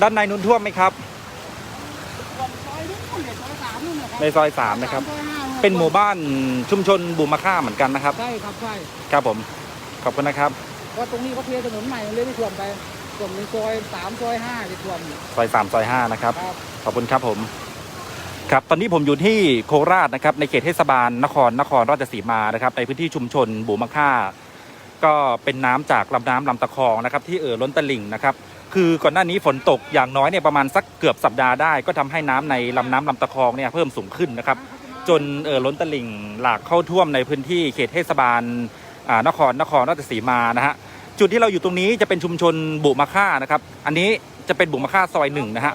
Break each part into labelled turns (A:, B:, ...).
A: ด้านในนู้นท่วมไหมครับ
B: ซอยนู้นเนี่ยซอยสามนู่นนะครับ
A: ในซอยสามนะครับ
B: ซอยห้า
A: เป็นหมู่บ้านชุมชนบูมะค่าเหมือนกันนะครับ
B: ใช่ครับใช่
A: ครับผม ขอบคุณนะครับ
B: เพราะตรงนี้เขาเทถนนใหม่เลยที่ท่วมไปส่วนในซอยสามซอยห้าที่ท่วม
A: ซอยสามซอยห้านะครับ
B: ครับ
A: ขอบคุณครับผม ครับ ตอนนี้ผมอยู่ที่โคราชนะครับ ในเขตเทศบาลนครนครราชสีมานะครับ ในพื้นที่ชุมชนบูมะค่า ก็เป็นน้ำจากลำน้ำลำตะคองนะครับ ที่เอ่อล้นตลิ่งนะครับ คือก่อนหน้านี้ฝนตกอย่างน้อยเนี่ยประมาณสักเกือบสัปดาห์ได้ ก็ทำให้น้ำในลำน้ำลำตะคองเนี่ยเพิ่มสูงขึ้นนะครับ จนเอ่อล้นตลิ่งหลากเข้าท่วมในพื้นที่เขตเทศบาลนครนครราชสีมานะฮะจุดที่เราอยู่ตรงนี้จะเป็นชุมชนบุมะค่านะครับ อันนี้จะเป็นบุมะค่าซอยหนึ่งนะฮะ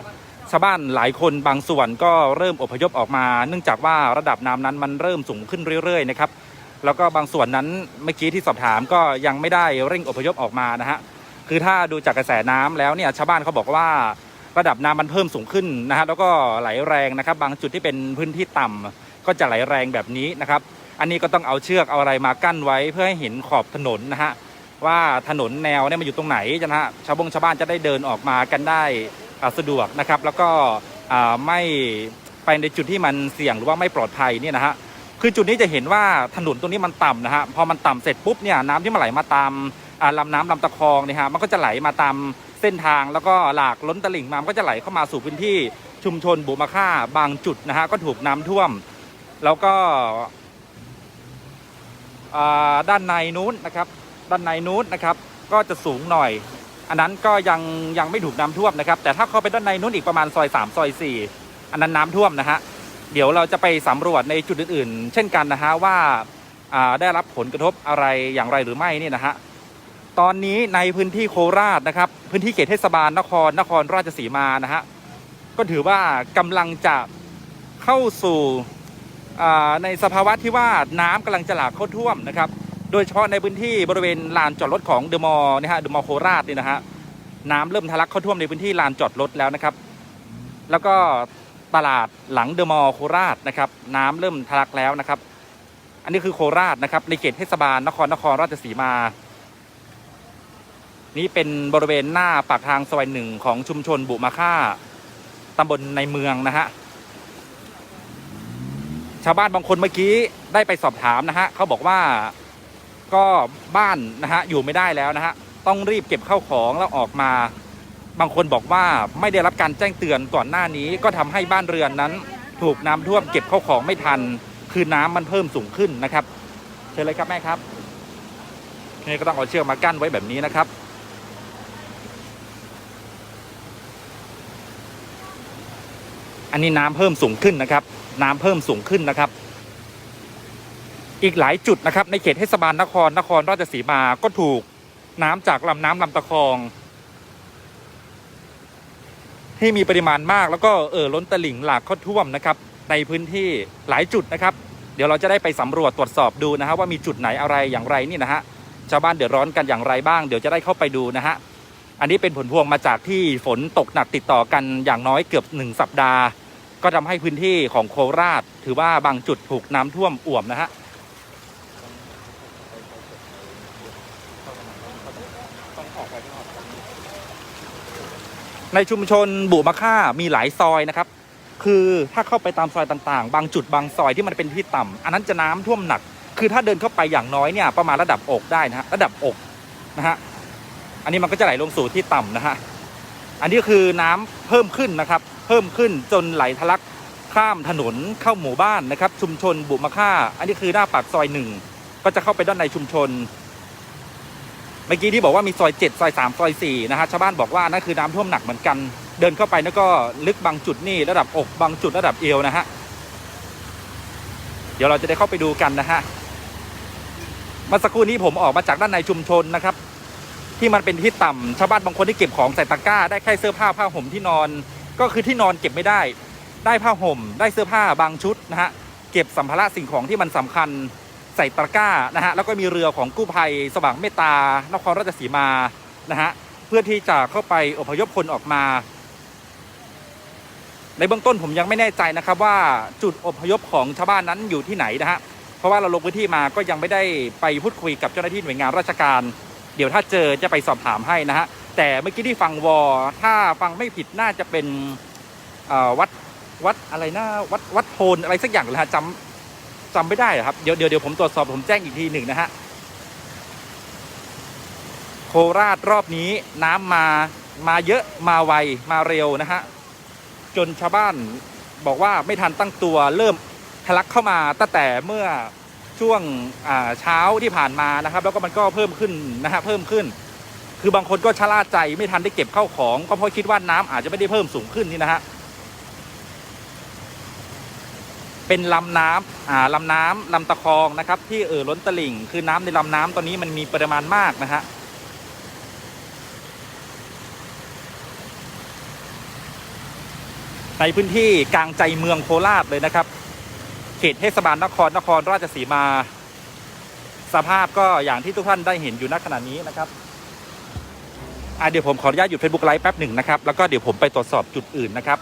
A: ชาวบ้านหลายคนบางส่วนก็เริ่มอพยพออกมา เนื่องจากว่าระดับน้ำนั้นมันเริ่มสูงขึ้นเรื่อยๆนะครับแล้วก็บางส่วนนั้นเมื่อกี้ที่สอบถามก็ยังไม่ได้เร่งอพยพออกมานะฮะ คือถ้าดูจากกระแสน้ำแล้วเนี่ยชาวบ้านเขาบอกว่าระดับน้ำมันเพิ่มสูงขึ้นนะฮะแล้วก็ไหลแรงนะครับ บางจุดที่เป็นพื้นที่ต่ำก็จะไหลแรงแบบนี้นะครับ อันนี้ก็ต้องเอาเชือกเอาอะไรมากั้นไว้เพื่อให้เห็นขอบถนนนะฮะว่าถนนแนวเนี่ยมันอยู่ตรงไหนนะฮะชาวบงชาวบ้านจะได้เดินออกมากันได้สะดวกนะครับ แล้วก็ไม่ไปในจุดที่มันเสี่ยงหรือว่าไม่ปลอดภัยเนี่ยนะฮะ คือจุดนี้จะเห็นว่าถนนตรงนี้มันต่ำนะฮะพอมันต่ำเสร็จปุ๊บเนี่ยน้ำที่มันไหลมาตามอ่าลำน้ำลำตะคองเนี่ยฮะมันก็จะไหลมาตามเส้นทางแล้วก็หลากล้นตลิ่งมามันก็จะไหลเข้ามาสู่พื้นที่ชุมชนบุมาค่าบางจุดนะฮะก็ถูกน้ำท่วม แล้วก็อ่าด้านในนู้นนะครับ ด้านในนู้นนะครับ ก็จะสูงหน่อย อันนั้นก็ยังยังไม่ถูกน้ำท่วมนะครับ แต่ถ้าเข้าไปด้านในนู้นอีกประมาณซอย3ซอย4อันนั้นน้ำท่วมนะฮะ เดี๋ยวเราจะไปสำรวจในจุดอื่น ๆ เช่นกันนะฮะว่าาได้รับผลกระทบอะไรอย่างไรหรือไม่นี่นะฮะตอนนี้ในพื้นที่โคราชนะครับ พื้นที่เขตเทศบาลนครนครราชสีมานะฮะก็ถือว่ากำลังจะเข้าสู่ในสภาวะที่ว่าน้ำกำลังจะหลากเข้าท่วมนะครับ โดยเฉพาะในพื้นที่บริเวณลานจอดรถของเดอะมอลนะฮะเดอะมอลโคราชนี่นะฮะน้ำเริ่มทะลักเข้าท่วมในพื้นที่ลานจอดรถแล้วนะครับ แล้วก็ ตลาดหลังเดอะมอลล์โคราชนะครับน้ำเริ่มทะลักแล้วนะครับ อันนี้คือโคราชนะครับในเขตเทศบาลนครนครราชสีมา นี่เป็นบริเวณหน้าปากทางซอยหนึ่งของชุมชนบุมาค่าตำบลในเมืองนะฮะชาวบ้านบางคนเมื่อกี้ได้ไปสอบถามนะฮะเขาบอกว่าก็บ้านนะฮะอยู่ไม่ได้แล้วนะฮะต้องรีบเก็บเข้าของแล้วออกมา บางคนบอกว่าไม่ได้รับการแจ้งเตือนก่อนหน้านี้ ก็ทำให้บ้านเรือนนั้น ถูกน้ำท่วมเก็บเข้าของไม่ทัน คือน้ำมันเพิ่มสูงขึ้นนะครับ เชิญเลยครับแม่ครับนี่ก็ต้องเอาเชือกมากั้นไว้แบบนี้นะครับ อันนี้น้ำเพิ่มสูงขึ้นนะครับ น้ำเพิ่มสูงขึ้นนะครับ อีกหลายจุดนะครับ ในเขตเทศบาลนครนครราชสีมาก็ถูกน้ำจากลำน้ำลำตะคอง ที่มีปริมาณมากแล้วก็เอ่อล้นตลิ่งหลากเข้าท่วมนะครับในพื้นที่หลายจุดนะครับ เดี๋ยวเราจะได้ไปสำรวจตรวจสอบดูนะฮะว่ามีจุดไหนอะไรอย่างไรนี่นะฮะชาวบ้านเดือดร้อนกันอย่างไรบ้างเดี๋ยวจะได้เข้าไปดูนะฮะอันนี้เป็นผลพวงมาจากที่ฝนตกหนักติดต่อกันอย่างน้อยเกือบหนึ่งสัปดาห์ ก็ทำให้พื้นที่ของโคราช ถือว่าบางจุดถูกน้ำท่วมอ่วมนะฮะ ในชุมชนบุมะค่ามีหลายซอยนะครับ คือถ้าเข้าไปตามซอยต่างๆ บางจุดบางซอยที่มันเป็นที่ต่ำอันนั้นจะน้ำท่วมหนัก คือถ้าเดินเข้าไปอย่างน้อยเนี่ยประมาณระดับอกได้นะฮะระดับอกนะฮะอันนี้มันก็จะไหลลงสู่ที่ต่ำนะฮะอันนี้คือน้ำเพิ่มขึ้นนะครับ เพิ่มขึ้นจนไหลทะลักข้ามถนนเข้าหมู่บ้านนะครับ ชุมชนบุมะค่า อันนี้คือหน้าปากซอยหนึ่งก็จะเข้าไปด้านในชุมชน เมื่อกี้ที่บอกว่ามีซอยเจ็ดซอยสามซอยสี่นะฮะชาวบ้านบอกว่านั่นคือน้ำท่วมหนักเหมือนกัน เดินเข้าไปนั่นก็ลึกบางจุดนี่ระดับอก บางจุดระดับเอวนะฮะเดี๋ยวเราจะได้เข้าไปดูกันนะฮะเมื่อสักครู่นี้ผมออกมาจากด้านในชุมชนนะครับ ที่มันเป็นที่ต่ำชาวบ้านบางคนที่เก็บของใส่ตะกร้า ได้แค่เสื้อผ้าผ้าห่มที่นอน ก็คือที่นอนเก็บไม่ได้ ได้ผ้าห่ม ได้เสื้อผ้าบางชุดนะฮะเก็บสัมภาระสิ่งของที่มันสำคัญ ใส่ตะกร้านะฮะแล้วก็มีเรือของกู้ภัยสว่างเมตตานครราชสีมานะฮะเพื่อที่จะเข้าไปอพยพคนออกมา ในเบื้องต้นผมยังไม่แน่ใจนะครับว่าจุดอพยพของชาวบ้านนั้นอยู่ที่ไหนนะฮะเพราะว่าเราลงพื้นที่มาก็ยังไม่ได้ไปพูดคุยกับเจ้าหน้าที่หน่วยงานราชการ เดี๋ยวถ้าเจอจะไปสอบถามให้นะฮะแต่เมื่อกี้ที่ฟังวอถ้าฟังไม่ผิดน่าจะเป็นวัดวัดอะไรนะวัดวัดโพนอะไรสักอย่างเลยฮะจำ จำไม่ได้ครับเดี๋ยวเดี๋ยวเดี๋ยวผมตรวจสอบผมแจ้งอีกทีหนึ่งนะฮะโคราชรอบนี้น้ำมามาเยอะมาไวมาเร็วนะฮะจนชาวบ้านบอกว่าไม่ทันตั้งตัวเริ่มทะลักเข้ามาตั้งแต่เมื่อช่วงเช้าที่ผ่านมานะครับ แล้วก็มันก็เพิ่มขึ้นนะฮะเพิ่มขึ้น คือบางคนก็ชะล่าใจไม่ทันได้เก็บเข้าของ ก็เพราะคิดว่าน้ำอาจจะไม่ได้เพิ่มสูงขึ้นนี่นะฮะ เป็นลำน้ำอ่าลำน้ำลำตะคองนะครับ ที่เอ่อล้นตลิ่ง คือน้ำในลำน้ำตอนนี้มันมีปริมาณมากนะฮะในพื้นที่กลางใจเมืองโคราชเลยนะครับ เขตเทศบาลนครนครราชสีมา สภาพก็อย่างที่ทุกท่านได้เห็นอยู่ณขณะนี้นะครับอะเดี๋ยวผมขออนุญาตหยุด Facebook ไลฟ์แป๊บหนึ่งนะครับ แล้วก็เดี๋ยวผมไปตรวจสอบจุดอื่นนะครับ